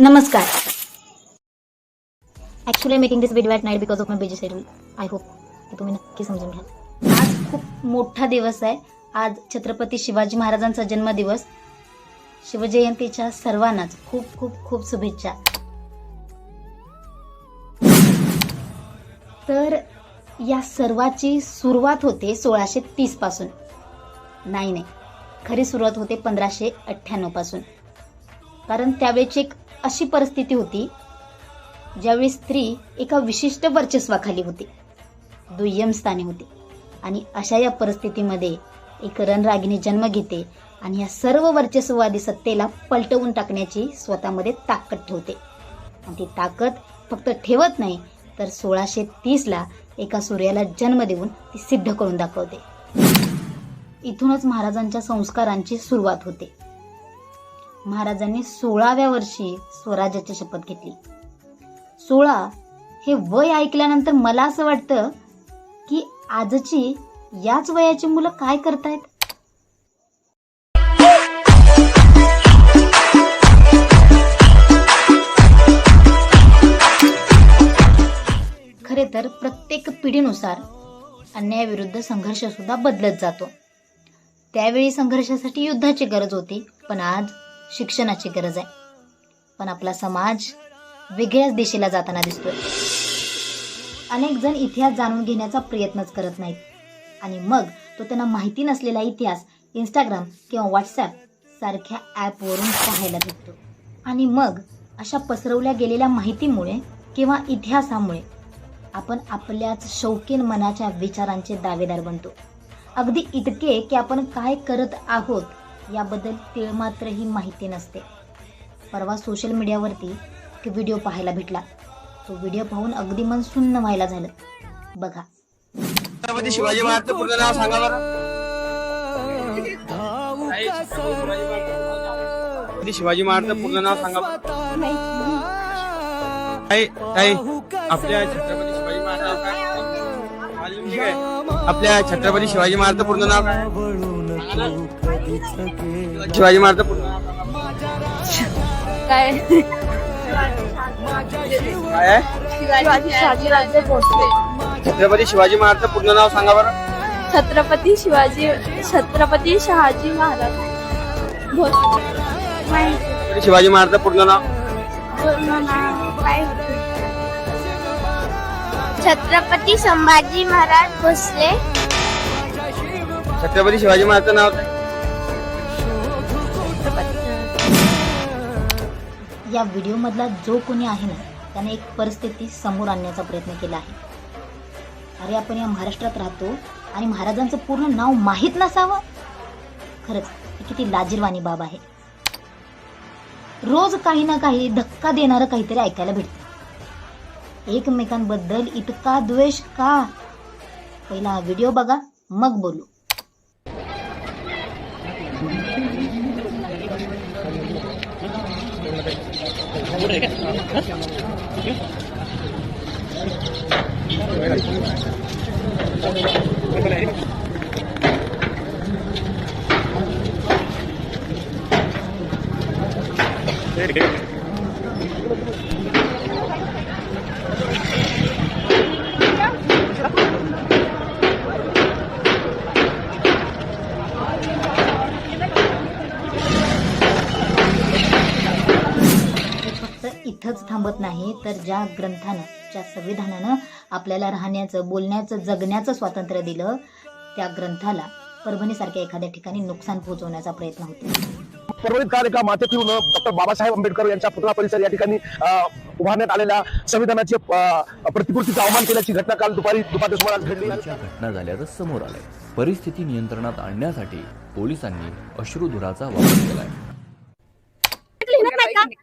नमस्कार. Actually making this video at night because of my busy schedule I hope की तुम्ही नक्की समजून घ्याल. आज खूप मोठा दिवस आहे. आज छत्रपती शिवाजी महाराजांचा जन्मदिवस. शिवजयंतीच्या सर्वांनाच खूप खूप खूप शुभेच्छा. तर या सर्वाची सुरुवात होते सोळाशे तीसपासून. नाही नाही. खरी सुरुवात होते पंधराशे अठ्ठ्याण्णवपासून. कारण त्यावेळेची एक अशी परिस्थिती होती ज्यावेळी स्त्री एका विशिष्ट वर्चस्वाखाली होती दुय्यम स्थानी होती आणि अशा या परिस्थितीमध्ये एक रणरागिणी जन्म घेते आणि या सर्व वर्चस्ववादी सत्तेला पलटवून टाकण्याची स्वतःमध्ये ताकद ठेवते. आणि ती ताकद फक्त ठेवत नाही तर सोळाशे तीसला एका सूर्याला जन्म देऊन ती सिद्ध करून दाखवते. इथूनच महाराजांच्या संस्कारांची सुरुवात होते. महाराजांनी सोळाव्या वर्षी स्वराज्याची शपथ घेतली. सोळा हे वय ऐकल्यानंतर मला असं वाटतं की आजची याच वयाची मुलं काय करतायत? खरे तर प्रत्येक पिढीनुसार अन्यायाविरुद्ध संघर्ष सुद्धा बदलत जातो. त्यावेळी संघर्षासाठी युद्धाची गरज होती पण आज शिक्षणाची गरज आहे. पण आपला समाज वेगळ्याच दिशेला जाताना दिसतोय. अनेक जण इतिहास जाणून घेण्याचा प्रयत्नच करत नाहीत. आणि मग तो त्यांना माहिती नसलेला इतिहास इंस्टाग्राम किंवा व्हॉट्सॲप सारख्या ॲपवरून पाहायला भेटतो. आणि मग अशा पसरवल्या गेलेल्या माहितीमुळे किंवा इतिहासामुळे आपण आपल्याच शौकीन मनाच्या विचारांचे दावेदार बनतो. अगदी इतके की आपण काय करत आहोत याबद्दल तिळमात्रही माहिती नसते. परवा सोशल मीडियावरती एक व्हिडिओ पाहायला भेटला. तो व्हिडिओ पाहून अगदी मन सुन्न व्हायला झालं. बघा. छत्रपती शिवाजी महाराज पूर्ण नाव सांगा बरं. शिवाजी महाराज पूर्ण नाव सांगा आपल्या छत्रपती शिवाजी महाराज आपल्या छत्रपती शिवाजी महाराज पूर्ण नाव काय? शिवाजी नाव काय? काय छत्रपती शिवाजी महाराजचं पूर्ण नाव सांगा बरं. छत्रपती शिवाजी छत्रपती शहाजी महाराज भोसले. माहिती. छत्रपती शिवाजी महाराजचं पूर्ण नाव. पूर्ण नाव काय होतं? छत्रपती संभाजी महाराज भोसले. छत्रपती शिवाजी महाराजचं नाव काय? या व्हिडिओमधला जो कोणी आहे ना त्याने एक परिस्थिती समोर आणण्याचा प्रयत्न केला आहे. अरे आपण या महाराष्ट्रात राहतो आणि महाराजांचं पूर्ण नाव माहीत नसावं? खरंच ही किती लाजीरवाणी बाब आहे. रोज काही ना काही धक्का देणारं काहीतरी ऐकायला भेटतं. एकमेकांबद्दल इतका द्वेष का? पहिला हा व्हिडिओ बघा मग बोलू. हे इथंच थांबत नाही तर ज्या ग्रंथानं ज्या संविधानानं आपल्याला राहण्याचं बोलण्याचं जगण्याचं स्वातंत्र्य दिलं त्या ग्रंथाला परभणीसारख्या एखाद्या ठिकाणी नुकसान पोहोचवण्याचा प्रयत्न होतो. परभणीत काल एका मातेतून डॉक्टर बाबासाहेब आंबेडकर यांच्या पुतळा परिसर या ठिकाणी उभारण्यात आलेल्या संविधानाचे प्रतिकृतीचा अवमान केल्याची घटना काल दुपारी दुपारच्या सुमारास घडली. अशा घटना झाल्याचं समोर आलंय. परिस्थिती नियंत्रणात आणण्यासाठी पोलिसांनी अश्रुधुराचा वापर केलाय.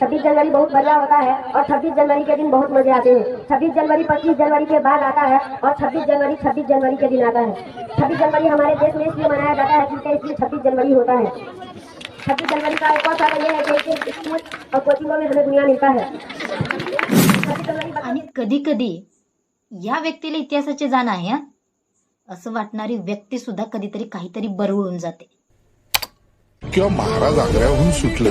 छब्बीस जनवरी बहुत बढ़िया होता है और छब्बीस जनवरी के दिन बहुत मजे आते हैं। छब्बीस जनवरी पच्चीस जनवरी के बाद आता है और छब्बीस जनवरी छब्बीस जनवरी के दिन आता है। छब्बीस जनवरी हमारे देश में इसलिए मनाया जाता है क्योंकि इसलिए छब्बीस जनवरी होता है। छब्बीस जनवरी का एक और कारण यह है कि स्कूल और कोचिंगों में हमें दुनिया मिलता है। छब्बीस जनवरी आणि कधी कधी या व्यक्तीला इतिहासाचे जाण आहे हा? असं वाटणारी व्यक्ती सुद्धा कधीतरी काहीतरी बरळून जाते. किंवा महाराज आग्र्याहून सुटले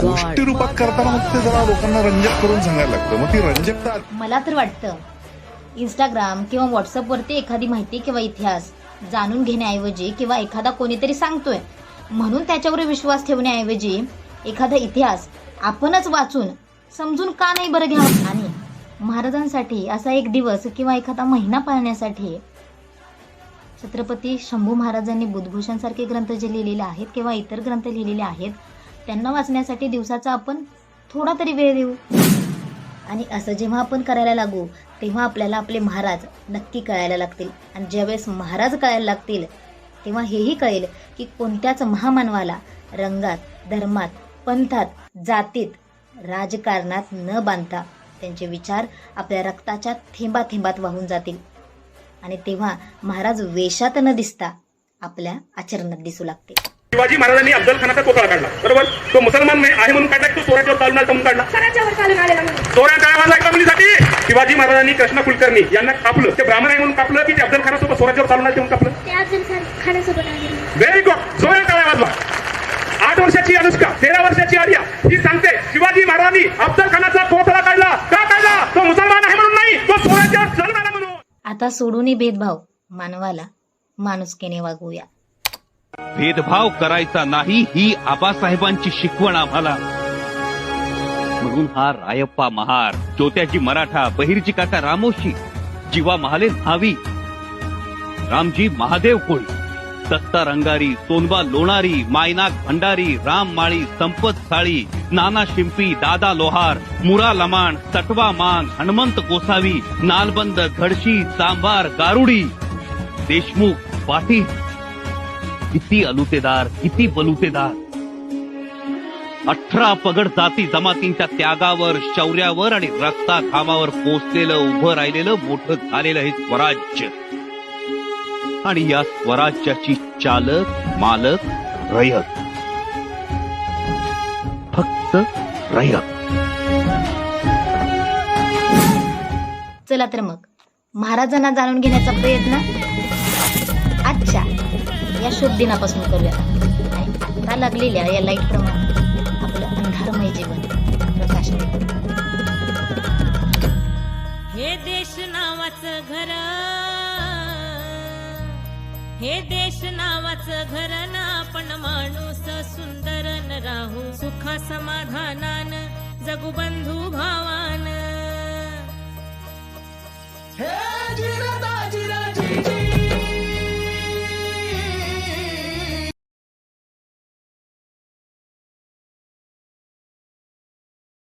गोष्टी रूपात करताना मग ते जरा लोकांना रंजक करून सांगायला लागतं. मग ती रंजकता मला तर वाटतं इंस्टाग्राम किंवा व्हॉट्सअपवरती एखादी माहिती किंवा इतिहास जाणून घेण्याऐवजी किंवा एखादा कोणीतरी सांगतोय. म्हणून त्याच्यावर विश्वास ठेवण्याऐवजी एखादा इतिहास आपणच वाचून समजून का नाही बरं घ्यावं? आणि महाराजांसाठी असा एक दिवस किंवा एखादा महिना पाळण्यासाठी छत्रपती शंभू महाराजांनी बुद्धभूषणसारखे ग्रंथ जे लिहिलेले आहेत किंवा इतर ग्रंथ लिहिलेले आहेत त्यांना वाचण्यासाठी दिवसाचा आपण थोडा तरी वेळ देऊ. आणि असं जेव्हा आपण करायला लागू तेव्हा आपल्याला आपले महाराज नक्की कळायला लागतील. आणि ज्यावेळेस महाराज कळायला लागतील तेव्हा हेही कळेल की कोणत्याच महामानवाला रंगात धर्मात पंथात जातीत राजकारणात न बांधता त्यांचे विचार आपल्या रक्ताच्या थेंबा थेंबात वाहून जातील. आणि तेव्हा महाराज वेशात न दिसता आपल्या आचरणात दिसू लागतील. शिवाजी महाराजांनी अफजल खानाचा पुतळा काढला बरोबर? तो मुसलमान नाही आहे म्हणून काढला की तो चोराच्यावर चालून आला म्हणून काढला? चोऱ्या काळाला एका मुलीसाठी शिवाजी महाराजांनी कृष्ण कुलकर्णी यांना कापलं ते ब्राह्मण आहे म्हणून कापलं की ते अफजल खानासोबत चोराच्यावर चालून आले म्हणून कापलं व्हेरी गुड चोऱ्या काळा वाजवा. आठ वर्षाची अनुष्का तेरा वर्षाची आर्या ही सांगते शिवाजी महाराजांनी अफजल खानाचा पुतळा काढला. का काढला? तो मुसलमान आहे म्हणून नाही तो आला म्हणून. आता सोडूनही भेदभाव मानवाला माणुसकीने वागवूया. भेदभाव करायचा नाही ही आबासाहेबांची शिकवण आम्हाला. म्हणून हा रायप्पा महार ज्योत्याजी मराठा बहिरजी काका रामोशी जीवा महाले न्हावी रामजी महादेव कोळी दत्ता रंगारी सोनबा लोणारी मायनाग भंडारी राम माळी संपत साळी नाना शिंपी दादा लोहार मुरा लमाण सटवा मान हनुमंत गोसावी नालबंद घडशी सांबार गारुडी देशमुख पाटील किती अलुतेदार किती बलुतेदार. अठरा पगड जाती जमातींच्या त्यागावर शौर्यावर आणि रक्ता घामावर पोचलेलं उभं राहिलेलं मोठं झालेलं हे स्वराज्य. आणि या स्वराज्याची चालक मालक रयत. फक्त रयत. चला तर मग. महाराजांना जाणून घेण्याचा प्रयत्न या शुभ दिनापासून करूया. का लागलेल्या या लाइट प्रमाणे? आपलं अंधारमय जीवन. प्रकाश हे देश नावाच घर. हे देश नावाच घर ना आपण माणूस सुंदर राहू. सुखा समाधानान जगू बंधू भावान. हे